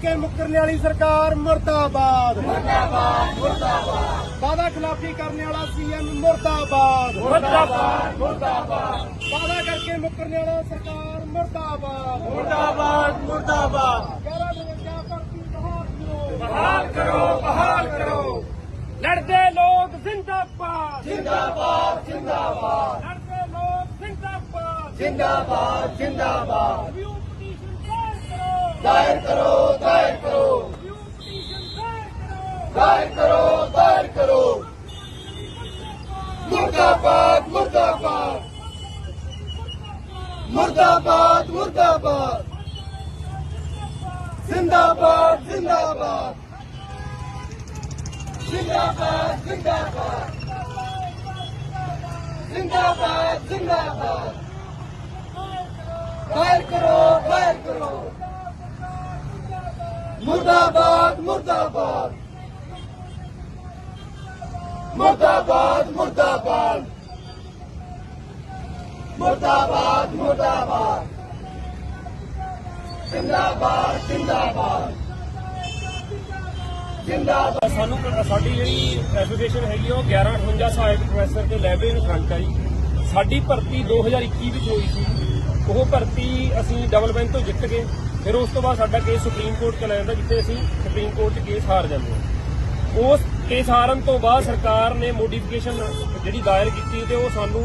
ਕਰਕੇ ਮੁੱਕਰਨ ਵਾਲੀ ਸਰਕਾਰ ਮੁਰਦਾਬਾਦ। ਮੁਰਦਾਬਾਦ ਮੁਰਦਾਬਾਦ। ਵਾਦਾ ਖਿਲਾਫੀ ਕਰਨ ਵਾਲਾ ਸੀਐਮ ਮੁਰਦਾਬਾਦ। ਮੁਰਦਾਬਾਦ ਮੁਰਦਾਬਾਦ। ਵਾਦਾ ਕਰਕੇ ਮੁੱਕਰਨ ਵਾਲਾ ਸਰਕਾਰ ਮੁਰਦਾਬਾਦ। ਮੁਰਦਾਬਾਦ ਮੁਰਦਾਬਾਦ। 1152 ਭਰਤੀ ਬਹਾਲ ਕਰੋ। ਬਹਾਲ ਕਰੋ ਕਰੋ। ਲੜਦੇ ਲੋਕ ਜ਼ਿੰਦਾਬਾਦ। ਜਿੰਦਾਬਾਦ ਜਿੰਦਾਬਾਦ। ਲੜਦੇ ਲੋਕ ਜ਼ਿੰਦਾਬਾਦ। ਜਿੰਦਾਬਾਦ ਜਿੰਦਾਬਾਦ। ਦਾਇਰ ਕਰੋ ਦਾਇਰ ਕਰੋ। ਦਾਇਰ ਕਰੋ ਦਾਇਰ ਕਰੋ। ਮੁਰਦਾਬਾਦ ਮੁਰਦਾਬਾਦ। ਮੁਰਦਾਬਾਦ ਮੁਰਦਾਬਾਦ। ਜ਼ਿੰਦਾਬਾਦ ਜ਼ਿੰਦਾਬਾਦ। ਜ਼ਿੰਦਾਬਾਦ ਜ਼ਿੰਦਾਬਾਦ। ਜ਼ਿੰਦਾਬਾਦ ਜ਼ਿੰਦਾਬਾਦ। ਦਾਇਰ ਦਾਇਰ ਕਰੋ ਮੁਰਦਾਬਾਦ ਮੁਰਦਾਬਾਦ। ਮੁਰਦਾਬਾਦ ਮੁਰਦਾਬਾਦ। ਮੁਰਦਾਬਾਦ ਮੁਰਦਾਬਾਦ। ਜਿੰਦਾਬਾਦ ਜਿੰਦਾਬਾਦ। ਜਿੰਦਾਬਾਦ। ਸਾਨੂੰ ਸਾਡੀ ਜਿਹੜੀ ਐਸੋਸੀਏਸ਼ਨ ਹੈਗੀ ਆ, ਉਹ 1158 ਸਹਾਇਕ ਪ੍ਰੋਫੈਸਰ ਤੇ ਲਾਇਬ੍ਰੇਰੀ ਫਰੰਟ ਆ ਸਾਡੀ ਭਰਤੀ 2021 ਵਿੱਚ ਹੋਈ ਸੀ। ਉਹ ਭਰਤੀ ਅਸੀਂ ਡਬਲ ਬੈਂਚ ਤੋਂ ਜਿੱਤ ਗਏ। ਫਿਰ ਉਸ ਤੋਂ ਬਾਅਦ ਸਾਡਾ ਕੇਸ ਸੁਪਰੀਮ ਕੋਰਟ ਚਲਾ ਜਾਂਦਾ, ਜਿੱਥੇ ਅਸੀਂ ਸੁਪਰੀਮ ਕੋਰਟ 'ਚ ਕੇਸ ਹਾਰ ਜਾਂਦੇ ਹਾਂ। ਉਸ ਕੇਸ ਹਾਰਨ ਤੋਂ ਬਾਅਦ ਸਰਕਾਰ ਨੇ ਮੋਡੀਫਿਕੇਸ਼ਨ ਜਿਹੜੀ ਦਾਇਰ ਕੀਤੀ ਤੇ ਉਹ ਸਾਨੂੰ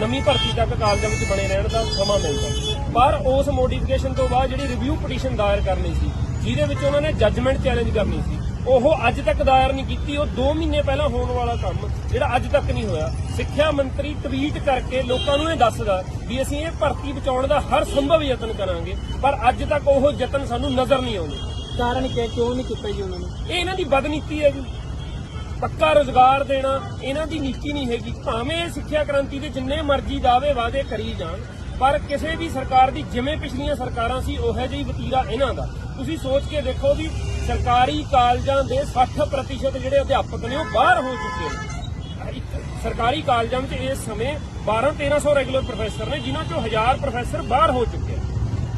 ਨਵੀਂ ਭਰਤੀ ਤੱਕ ਕਾਲਜਾਂ ਵਿੱਚ ਬਣੇ ਰਹਿਣ ਦਾ ਸਮਾਂ ਮਿਲਦਾ ਪਰ ਉਸ ਮੋਡੀਫਿਕੇਸ਼ਨ ਤੋਂ ਬਾਅਦ ਜਿਹੜੀ ਰਿਵਿਊ ਪਟੀਸ਼ਨ ਦਾਇਰ ਕਰਨੀ ਸੀ, ਜਿਹਦੇ ਵਿੱਚ ਉਹਨਾਂ ਨੇ ਜੱਜਮੈਂਟ ਚੈਲੰਜ ਕਰਨੀ ਸੀ ਉਹ ਅੱਜ ਤੱਕ ਦਾਇਰ ਨਹੀਂ ਕੀਤੀ ਉਹ 2 ਮਹੀਨੇ ਪਹਿਲਾਂ ਹੋਣ ਵਾਲਾ ਕੰਮ ਜਿਹੜਾ ਅੱਜ ਤੱਕ ਨਹੀਂ ਹੋਇਆ। ਸਿੱਖਿਆ ਮੰਤਰੀ ਟਵੀਟ ਕਰਕੇ ਲੋਕਾਂ ਨੂੰ ਇਹ ਦੱਸਦਾ ਵੀ ਅਸੀਂ ਇਹ ਭਰਤੀ ਬਚਾਉਣ ਦਾ ਹਰ ਸੰਭਵ ਯਤਨ ਕਰਾਂਗੇ ਪਰ ਅੱਜ ਤੱਕ ਉਹ ਯਤਨ ਸਾਨੂੰ ਨਜ਼ਰ ਨਹੀਂ ਆਉਂਦੇ। ਕਾਰਨ ਕਿ ਕਿਉਂ ਨਹੀਂ ਕੀਤਾ ਜੀ ਉਹਨਾਂ ਨੇ? ਇਹ ਇਹਨਾਂ ਦੀ ਬਦਨੀਤੀ ਹੈ ਜੀ। ਪੱਕਾ ਰੋਜ਼ਗਾਰ ਦੇਣਾ ਇਹਨਾਂ ਦੀ ਨੀਤੀ ਨਹੀਂ ਹੈਗੀ। ਭਾਵੇਂ ਸਿੱਖਿਆ ਕ੍ਰਾਂਤੀ ਦੇ ਜਿੰਨੇ ਮਰਜ਼ੀ ਦਾਅਵੇ ਵਾਅਦੇ ਕਰੀ ਜਾਣ ਪਰ ਕਿਸੇ ਵੀ ਸਰਕਾਰ ਦੀ ਜਿਵੇਂ ਪਿਛਲੀਆਂ ਸਰਕਾਰਾਂ ਸੀ ਉਹੋ ਜਿਹੀ ਵਤੀਰਾ ਇਹਨਾਂ ਦਾ। ਤੁਸੀਂ ਸੋਚ ਕੇ ਦੇਖੋ ਵੀ ਸਰਕਾਰੀ ਕਾਲਜਾਂ ਦੇ 60% ਜਿਹੜੇ ਅਧਿਆਪਕ ਨੇ ਉਹ ਬਾਹਰ ਹੋ ਚੁੱਕੇ ਨੇ। ਸਰਕਾਰੀ ਕਾਲਜਾਂ ਵਿੱਚ ਇਸ ਸਮੇਂ 12 1300 ਰੈਗੂਲਰ ਪ੍ਰੋਫੈਸਰ ਨੇ, ਜਿਨ੍ਹਾਂ ਚੋਂ 1000 ਪ੍ਰੋਫੈਸਰ ਬਾਹਰ ਹੋ ਚੁੱਕੇ ਨੇ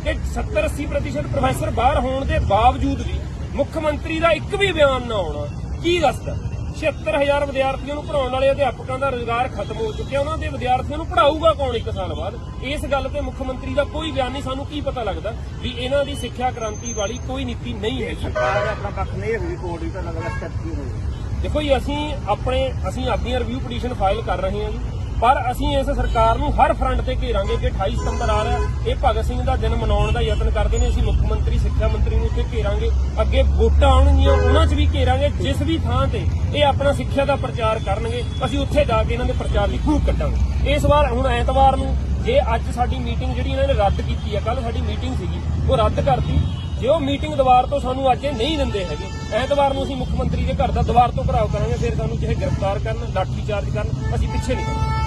ਤੇ 70 80% ਪ੍ਰੋਫੈਸਰ ਬਾਹਰ ਹੋਣ ਦੇ ਬਾਵਜੂਦ ਵੀ ਮੁੱਖ ਮੰਤਰੀ ਦਾ ਇੱਕ ਵੀ ਬਿਆਨ ਨਾ ਆਉਣਾ, ਕੀ ਦੱਸਦਾ? 76000 ਵਿਦਿਆਰਥੀਆਂ ਨੂੰ ਪੜਾਉਣ ਵਾਲੇ ਅਧਿਆਪਕਾਂ ਦਾ ਰੋਜ਼ਗਾਰ ਖਤਮ ਹੋ ਚੁੱਕਿਆ। ਉਹਨਾਂ ਦੇ ਵਿਦਿਆਰਥੀਆਂ ਨੂੰ ਪੜਾਊਗਾ ਕੌਣ ਇੱਕ ਸਾਲ ਬਾਅਦ? ਇਸ ਗੱਲ ਤੇ ਮੁੱਖ ਮੰਤਰੀ ਦਾ ਕੋਈ ਬਿਆਨ ਨਹੀਂ। ਸਾਨੂੰ ਕੀ ਪਤਾ ਲੱਗਦਾ ਵੀ ਇਹਨਾਂ ਦੀ ਸਿੱਖਿਆ ਕ੍ਰਾਂਤੀ ਵਾਲੀ ਕੋਈ ਨੀਤੀ ਨਹੀਂ ਹੈਗੀ ਸਰਕਾਰ ਆਪਣਾ ਪੱਖ ਨਹੀਂ ਹੋਈ ਕੋਰਟ ਵੀ ਤਾਂ ਲਗਾਤਾਰ ਸਟੈਪ ਕੀ ਦੇਖੋ ਜੀ ਅਸੀਂ ਆਪਣੇ ਅਸੀਂ ਆਪਣੀਆਂ ਰਿਵਿਊ ਪਟੀਸ਼ਨ ਫਾਈਲ ਕਰ ਰਹੇ ਹਾਂ ਜੀ। ਪਰ ਅਸੀਂ ਇਸ ਸਰਕਾਰ ਨੂੰ ਹਰ ਫਰੰਟ ਤੇ ਘੇਰਾਂਗੇ ਕਿ 28 ਸਤੰਬਰ ਆ ਰਿਹਾ ਇਹ ਭਗਤ ਸਿੰਘ ਦਾ ਦਿਨ ਮਨਾਉਣ ਦਾ ਯਤਨ ਕਰਦੇ ਨੇ। ਅਸੀਂ ਮੁੱਖ ਮੰਤਰੀ, ਸਿੱਖਿਆ ਮੰਤਰੀ ਨੂੰ ਉੱਥੇ ਘੇਰਾਂਗੇ। ਅੱਗੇ ਵੋਟਾਂ ਆਉਣਗੀਆਂ, ਉਹਨਾਂ 'ਚ ਵੀ ਘੇਰਾਂਗੇ। ਜਿਸ ਵੀ ਥਾਂ ਤੇ ਇਹ ਆਪਣਾ ਸਿੱਖਿਆ ਦਾ ਪ੍ਰਚਾਰ ਕਰਨਗੇ, ਅਸੀਂ ਉੱਥੇ ਜਾ ਕੇ ਇਹਨਾਂ ਦੇ ਪ੍ਰਚਾਰ ਦੀ ਖੂਬ ਕੱਢਾਂਗੇ। ਇਸ ਵਾਰ ਹੁਣ ਐਤਵਾਰ ਨੂੰ ਜੇ ਅੱਜ ਸਾਡੀ ਮੀਟਿੰਗ ਜਿਹੜੀ ਇਹਨਾਂ ਨੇ ਰੱਦ ਕੀਤੀ ਹੈ ਕੱਲ ਸਾਡੀ ਮੀਟਿੰਗ ਸੀਗੀ, ਉਹ ਰੱਦ ਕਰਤੀ। ਜੇ ਉਹ ਮੀਟਿੰਗ ਦੁਬਾਰ ਤੋਂ ਸਾਨੂੰ ਅੱਜ ਨਹੀਂ ਦਿੰਦੇ ਹੈਗੇ, ਐਤਵਾਰ ਨੂੰ ਅਸੀਂ ਮੁੱਖ ਮੰਤਰੀ ਦੇ ਘਰ ਦਾ ਦੁਬਾਰ ਤੋਂ ਘਰਾਓ ਕਰਾਂਗੇ, ਫਿਰ ਸਾਨੂੰ ਚਾਹੇ ਗ੍ਰਿਫਤਾਰ ਕਰਨ ਲਾਠੀ ਚਾਰਜ ਕਰਨ, ਅਸੀਂ ਪਿੱਛੇ ਨਹੀਂ ਕਰਾਂਗੇ